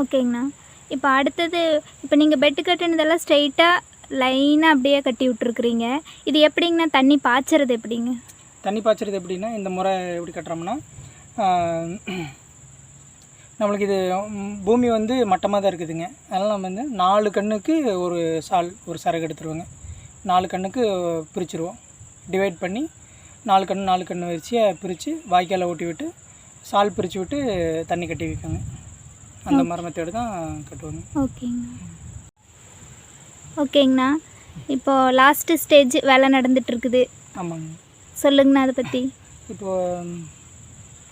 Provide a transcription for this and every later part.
ஓகேங்கண்ணா. இப்போ அடுத்தது இப்போ நீங்கள் பெட்டு கட்டினதெல்லாம் ஸ்ட்ரைட்டாக லைனாக அப்படியே கட்டி விட்ருக்குறீங்க இது எப்படிங்கண்ணா தண்ணி பாய்ச்சறது எப்படிங்க? தண்ணி பாய்ச்சறது எப்படின்னா இந்த முறை எப்படி கட்டுறோம்னா நம்மளுக்கு இது பூமி வந்து மட்டமாக தான் இருக்குதுங்க. அதனால் நம்ம வந்து நாலு கண்ணுக்கு ஒரு சால் ஒரு சரகு எடுத்துருவோங்க. நாலு கண்ணுக்கு பிரிச்சுருவோம். டிவைட் பண்ணி நாலு கன்று நாலு கன்று வரிசையாக பிரித்து வாய்க்காலை ஓட்டி விட்டு சால் பிரித்து விட்டு தண்ணி கட்டி வைக்கோங்க அந்த மாதிரி மெத்தேடு தான் கட்டுவாங்க. ஓகேங்கண்ணா ஓகேங்கண்ணா. இப்போ லாஸ்ட்டு ஸ்டேஜ் வேலை நடந்துட்டு இருக்குது ஆமாங்க. சொல்லுங்கண்ணா அதை பற்றி இப்போ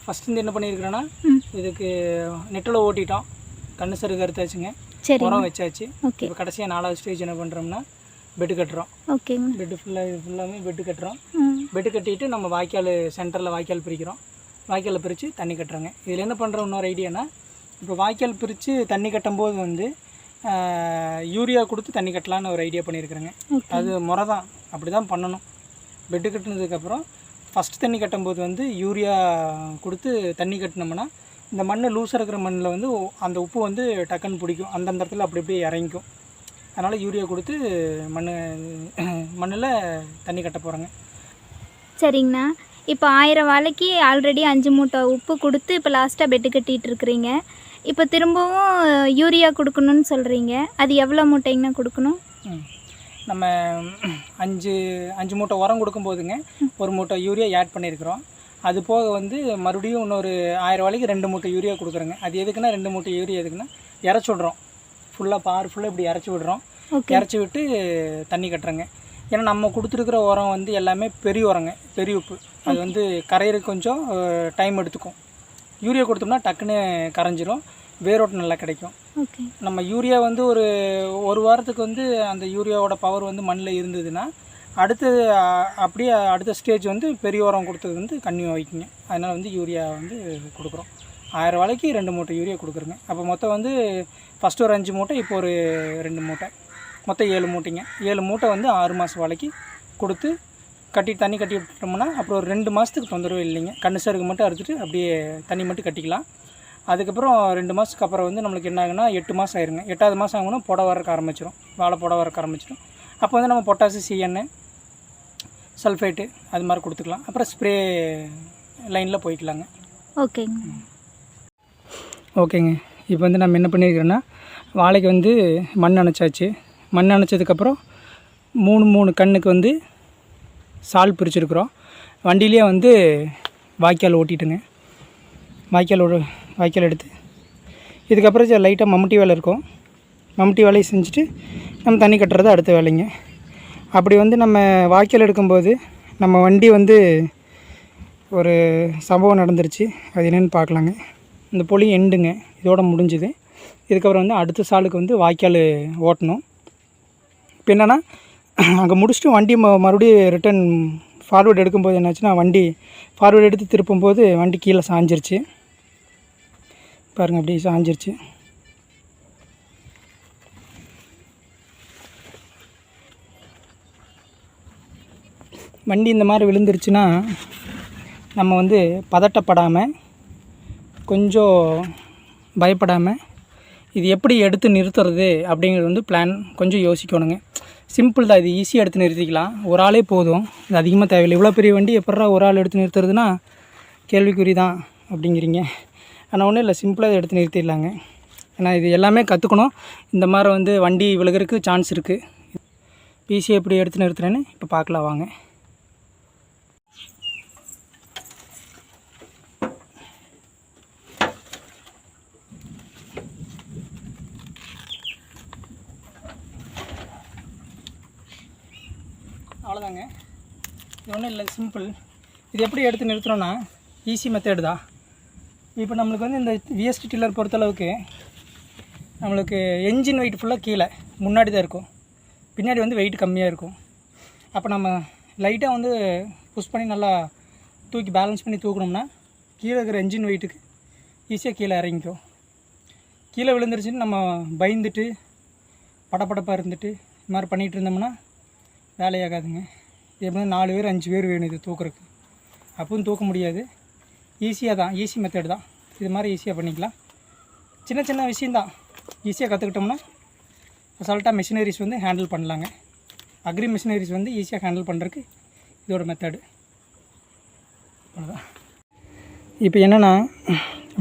ஃபஸ்ட் வந்து என்ன பண்ணியிருக்கிறேன்னா இதுக்கு நெட்டில் ஓட்டிட்டோம். கண்ணு சருகு அறுத்தாச்சுங்க. சரி உரம் வச்சாச்சு. ஓகே. இப்போ கடைசியாக நாலாவது ஸ்டேஜ் என்ன பண்ணுறோம்னா பெட்டு கட்டுறோம். ஓகேங்க. பெட்டு ஃபுல்லாக ஃபுல்லாமே பெட்டு கட்டுறோம். பெட்டு கட்டிட்டு நம்ம வாய்க்கால் சென்டரில் வாய்க்கால் பிரிக்கிறோம். வாய்க்காலை பிரித்து தண்ணி கட்டுறோங்க. இதில் என்ன பண்ணுறோம் இன்னொரு ஐடியானா இப்போ வாய்க்கால் பிரித்து தண்ணி கட்டும்போது வந்து யூரியா கொடுத்து தண்ணி கட்டலான்னு ஒரு ஐடியா பண்ணியிருக்கிறேங்க. அது முறை தான். அப்படி தான் பண்ணணும். பெட்டு கட்டினதுக்கப்புறம் ஃபஸ்ட் தண்ணி கட்டும்போது வந்து யூரியா கொடுத்து தண்ணி கட்டினோம்னா இந்த மண் லூஸாக இருக்கிற மண்ணில் வந்து அந்த உப்பு வந்து டக்குன்னு பிடிக்கும். அந்தந்த இடத்துல அப்படி அப்படியே இறங்கிக்கும். அதனால் யூரியா கொடுத்து மண் மண்ணில் தண்ணி கட்ட போகிறோங்க சரிங்கண்ணா. இப்போ ஆயிரம் வாழைக்கு ஆல்ரெடி அஞ்சு மூட்டை உப்பு கொடுத்து இப்போ லாஸ்ட்டாக பெட்டு கட்டிட்டு இருக்கிறீங்க. இப்போ திரும்பவும் யூரியா கொடுக்கணும்னு சொல்கிறீங்க அது எவ்வளோ மூட்டைங்கண்ணா கொடுக்கணும். நம்ம அஞ்சு அஞ்சு மூட்டை உரம் கொடுக்கும்போதுங்க ஒரு மூட்டை யூரியா ஆட் பண்ணியிருக்கிறோம். அது போக வந்து மறுபடியும் இன்னொரு ஆயிரம் வாழைக்கு ரெண்டு மூட்டை யூரியா கொடுக்குறோங்க. அது எதுக்குன்னா ரெண்டு மூட்டை யூரியா எதுக்குன்னா இறச்சி விட்றோம். ஃபுல்லாக பார் ஃபுல்லாக இப்படி இறச்சி விட்றோம். இறச்சி விட்டு தண்ணி கட்டுறோங்க. ஏன்னா நம்ம கொடுத்துருக்குற உரம் வந்து எல்லாமே பெரிய உரங்க பெரிய உப்பு. அது வந்து கரையிறதுக்கு கொஞ்சம் டைம் எடுத்துக்கும். யூரியா கொடுத்தோம்னா டக்குன்னு கரைஞ்சிரும். வேரோட்டம் நல்லா கிடைக்கும். ஓகே நம்ம யூரியா வந்து ஒரு ஒரு வாரத்துக்கு வந்து அந்த யூரியாவோட பவர் வந்து மண்ணில் இருந்ததுன்னா அடுத்து அ- அப்படியே அடுத்த ஸ்டேஜ் வந்து பெரிய உரம் கொடுத்தது வந்து கன்னியூ வைக்குங்க. அதனால் வந்து யூரியா வந்து கொடுக்குறோம். ஆயிரம் வாழைக்கு ரெண்டு மூட்டை யூரியா கொடுக்குறோங்க. அப்போ மொத்தம் வந்து ஃபஸ்ட்டு ஒரு அஞ்சு மூட்டை இப்போ ஒரு ரெண்டு மூட்டை. மொத்தம் ஏழு மூட்டைங்க. ஏழு மூட்டை வந்து ஆறு மாதம் வாழைக்கு கொடுத்து கட்டி தண்ணி கட்டி விட்டோம்னா அப்புறம் ஒரு ரெண்டு மாதத்துக்கு தொந்தரவு இல்லைங்க. கண்ணு சருகு மட்டும் அறுத்துட்டு அப்படியே தண்ணி மட்டும் கட்டிக்கலாம். அதுக்கப்புறம் ரெண்டு மாதத்துக்கு அப்புறம் வந்து நம்மளுக்கு என்ன ஆகுனா எட்டு மாதம் ஆயிருங்க. எட்டாவது மாதம் ஆகுனா புடை வரக்க ஆரம்பிச்சிடும் வாழை புடை வரக்க ஆரம்பிச்சிடும் அப்போ வந்து நம்ம பொட்டாசி சிஎன்னு சல்ஃபேட்டு அது மாதிரி கொடுத்துக்கலாம். அப்புறம் ஸ்ப்ரே லைனில் போய்க்கலாங்க. ஓகேங்க. ஓகேங்க. இப்போ வந்து நம்ம என்ன பண்ணியிருக்கிறோன்னா வாழைக்கு வந்து மண் அணைச்சாச்சு. மண் அணைச்சதுக்கப்புறம் மூணு மூணு கண்ணுக்கு வந்து சால் பிரிச்சிருக்கிறோம். வண்டியிலே வந்து வாய்க்கால் ஓட்டிட்டுங்க. வாய்க்கால் வாய்க்கால் எடுத்து. இதுக்கப்புறம் லைட்டாக மம்முட்டி வேலை இருக்கும். மம்முட்டி வேலையை செஞ்சுட்டு நம்ம தண்ணி கட்டுறது அடுத்த வேலைங்க. அப்படி வந்து நம்ம வாய்க்கால் எடுக்கும்போது நம்ம வண்டி வந்து ஒரு சம்பவம் நடந்துருச்சு. அது என்னென்னு பார்க்கலாங்க. இந்த பொலி எண்டுங்க. இதோட முடிஞ்சுது. இதுக்கப்புறம் வந்து அடுத்த சாலுக்கு வந்து வாய்க்கால் ஓட்டணும். இப்போ என்னென்னா அங்கே முடிச்சுட்டு வண்டி ம மறுபடியும் ரிட்டன் ஃபார்வேர்டு எடுக்கும்போது என்னாச்சுன்னா வண்டி ஃபார்வேர்டு எடுத்து திருப்பும்போது வண்டி கீழே சாஞ்சிருச்சு. பாருங்கள் அப்படியே சாஞ்சிருச்சு. வண்டி இந்த மாதிரி விழுந்துருச்சுன்னா நம்ம வந்து பதட்டப்படாமல் கொஞ்சம் பயப்படாமல் இது எப்படி எடுத்து நிறுத்துறது அப்படிங்கிறது வந்து பிளான் கொஞ்சம் யோசிக்கணுங்க. சிம்பிள் தான் இது ஈஸியாக எடுத்து நிறுத்திக்கலாம். ஒரு ஆளே போதும். இது அதிகமாக தேவையில்லை. இவ்வளோ பெரிய வண்டி எப்படா ஒரு ஆள் எடுத்து நிறுத்துறதுன்னா கேள்விக்குறி தான் அப்படிங்கிறீங்க. ஆனால் ஒன்றும் இல்லை. சிம்பிளாக இதை எடுத்து நிறுத்திடலாங்க. ஏன்னா இது எல்லாமே கற்றுக்கணும் இந்த மாதிரி வந்து வண்டி விழுகிறதுக்கு சான்ஸ் இருக்குது பிசி எப்படி எடுத்து நிறுத்துறேன்னு இப்போ பார்க்கலாம். வாங்க. அவ்வளோதாங்க இது ஒன்றும் இல்லை சிம்பிள் இது எப்படி எடுத்து நிறுத்துகிறோன்னா ஈஸி மெத்தேடு தான். இப்போ நம்மளுக்கு வந்து இந்த விஎஸ்டி டில்லர் பொறுத்தளவுக்கு நம்மளுக்கு என்ஜின் வெயிட் ஃபுல்லாக கீழே முன்னாடி தான் இருக்கும். பின்னாடி வந்து வெயிட் கம்மியாக இருக்கும். அப்போ நம்ம லைட்டாக வந்து புஷ் பண்ணி நல்லா தூக்கி பேலன்ஸ் பண்ணி தூக்கணும்னா கீழே இருக்கிற என்ஜின் வெயிட்டுக்கு ஈஸியாக கீழே இறங்கிக்கும். கீழே விழுந்துருச்சுன்னு நம்ம பயந்துட்டு படப்படப்பாக இருந்துட்டு இது மாதிரி பண்ணிகிட்டு இருந்தோம்னா வேலையாகாதுங்க. இது எப்படி நாலு பேர் அஞ்சு பேர் வேணும் இது தூக்குறதுக்கு. அப்பவும் தூக்க முடியாது. ஈஸியாக தான். ஈஸி மெத்தட் தான். இது மாதிரி ஈஸியாக பண்ணிக்கலாம். சின்ன சின்ன விஷயந்தான் ஈஸியாக கற்றுக்கிட்டோம்னா அசால்ட்டாக மிஷினரிஸ் வந்து ஹேண்டில் பண்ணலாங்க. அக்ரி மிஷினரிஸ் வந்து ஈஸியாக ஹேண்டில் பண்ணுறதுக்கு இதோட மெத்தடு அவ்வளோதான் இப்போ என்னென்னா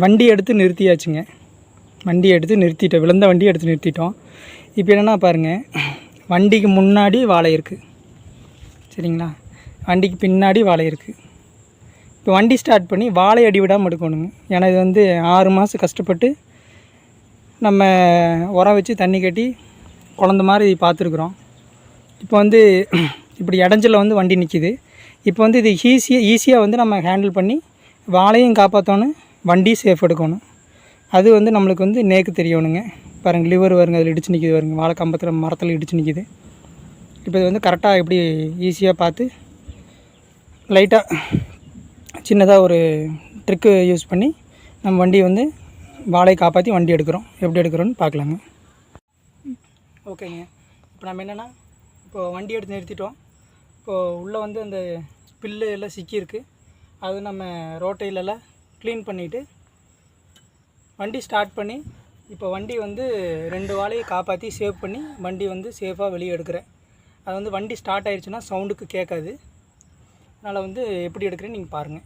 வண்டி எடுத்து நிறுத்தியாச்சுங்க. வண்டி எடுத்து நிறுத்திட்டோம். விழுந்த வண்டி எடுத்து நிறுத்திட்டோம். இப்போ என்னென்னா பாருங்கள் வண்டிக்கு முன்னாடி வாழை இருக்குது சரிங்களா? வண்டிக்கு பின்னாடி வாழை இருக்குது இப்போ வண்டி ஸ்டார்ட் பண்ணி வாழை அடி விடாமல் எடுக்கணுங்க. ஏன்னா இது வந்து ஆறு மாதம் கஷ்டப்பட்டு நம்ம உரம் வச்சு தண்ணி கட்டி குழந்த மாதிரி பார்த்துருக்குறோம். இப்போ வந்து இப்படி இடைஞ்சலில் வந்து வண்டி நிற்கிது இப்போ வந்து இது ஈஸியாக ஈஸியாக வந்து நம்ம ஹேண்டில் பண்ணி வாழையும் காப்பாற்றணும் வண்டி சேஃப் எடுக்கணும். அது வந்து நம்மளுக்கு வந்து நேக்கு தெரியணுங்க. பாருங்கள் லிவர் வருங்க அதில் இடிச்சு நிற்கிது வருங்க வாழை கம்பத்தில் மரத்தில் இடிச்சு நிற்கிது இப்போ இது வந்து கரெக்டாக எப்படி ஈஸியாக பார்த்து லைட்டாக சின்னதாக ஒரு ட்ரிக்கு யூஸ் பண்ணி நம்ம வண்டியை வந்து வாழை காப்பாற்றி வண்டி எடுக்கிறோம். எப்படி எடுக்கிறோன்னு பார்க்கலாங்க. ஓகேங்க இப்போ நம்ம என்னென்னா இப்போது வண்டி எடுத்து நிறுத்திட்டோம். இப்போது உள்ளே வந்து அந்த பில்லு எல்லாம் சிக்கியிருக்கு. அது நம்ம ரோட்டையிலெல்லாம் க்ளீன் பண்ணிவிட்டு வண்டி ஸ்டார்ட் பண்ணி இப்போ வண்டி வந்து ரெண்டு வாழையை காப்பாற்றி சேவ் பண்ணி வண்டி வந்து சேஃபாக வெளியே எடுக்கிறேன். அது வந்து வண்டி ஸ்டார்ட் ஆயிடுச்சுன்னா சவுண்டுக்கு கேட்காது. அதனால் வந்து எப்படி எடுக்கிறேன்னு நீங்கள் பாருங்கள்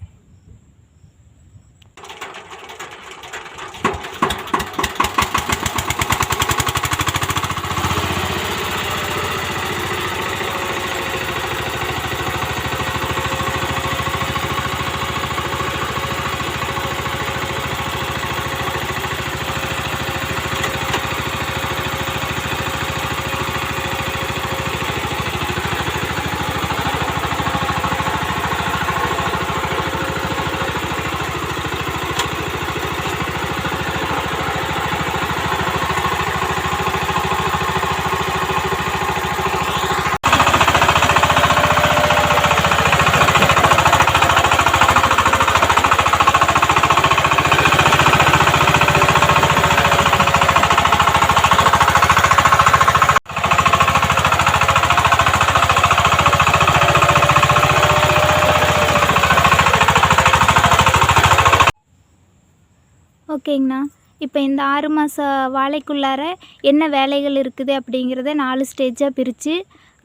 ஓகேங்கண்ணா. இப்போ இந்த ஆறு மாத வாழைக்குள்ளார என்ன வேலைகள் இருக்குது அப்படிங்கிறத நாலு ஸ்டேஜாக பிரித்து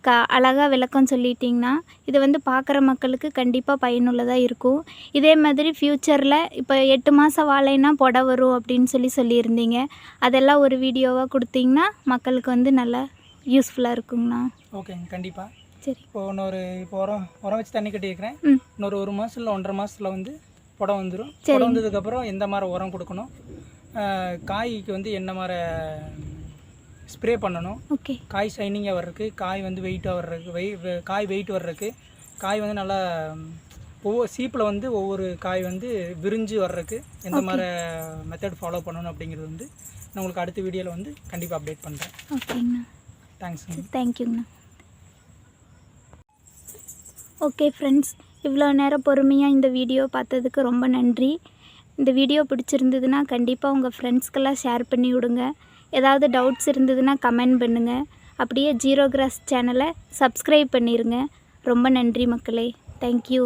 க அழகாக விளக்கம் சொல்லிட்டிங்கண்ணா. இது வந்து பார்க்குற மக்களுக்கு கண்டிப்பாக பயனுள்ளதாக இருக்கும். இதே மாதிரி ஃப்யூச்சரில் இப்போ எட்டு மாதம் வாழைனா புடை வரும் அப்படின்னு சொல்லி சொல்லியிருந்தீங்க. அதெல்லாம் ஒரு வீடியோவாக கொடுத்தீங்கன்னா மக்களுக்கு வந்து நல்லா யூஸ்ஃபுல்லாக இருக்குங்கண்ணா. ஓகேங்க கண்டிப்பாக சரி. இப்போது இன்னொரு இப்போ உரம் உரம் வச்சு தண்ணி கட்டி வைக்கிறேன் ம். இன்னொரு ஒரு மாதம் இல்லை ஒன்றரை மாதத்தில் வந்து புடம் வந்துடும். புடம் வந்ததுக்கப்புறம் எந்த மாதிரி உரம் கொடுக்கணும்? காய்க்கு வந்து என்ன மாதிரி ஸ்ப்ரே பண்ணணும்? ஓகே. காய் ஷைனிங்காக வர்றதுக்கு காய் வந்து வெயிட்டாக வர்றதுக்கு வெய் காய் வெயிட் வர்றதுக்கு காய் வந்து நல்லா ஒவ்வொரு சீப்பில் வந்து ஒவ்வொரு காய் வந்து விரிஞ்சு வர்றதுக்கு எந்த மாதிரி மெத்தட் ஃபாலோ பண்ணணும் அப்படிங்கிறது வந்து நான் உங்களுக்கு அடுத்த வீடியோவில் வந்து கண்டிப்பாக அப்டேட் பண்ணுறேன் ஓகேங்கண்ணா. தேங்க்ஸுங்க தேங்க்யூங்கண்ணா ஓகே ஃப்ரெண்ட்ஸ் இவ்வளோ நேரம் பொறுமையாக இந்த வீடியோ பார்த்ததுக்கு ரொம்ப நன்றி. இந்த வீடியோ பிடிச்சிருந்ததுன்னா கண்டிப்பாக உங்கள் ஃப்ரெண்ட்ஸ்க்கெல்லாம் ஷேர் பண்ணி விடுங்க. ஏதாவது டவுட்ஸ் இருந்ததுன்னா கமெண்ட் பண்ணுங்கள் அப்படியே ஜீரோ கிராஸ் சேனலை சப்ஸ்கிரைப் பண்ணிடுங்க ரொம்ப நன்றி மக்களே. தேங்க்யூ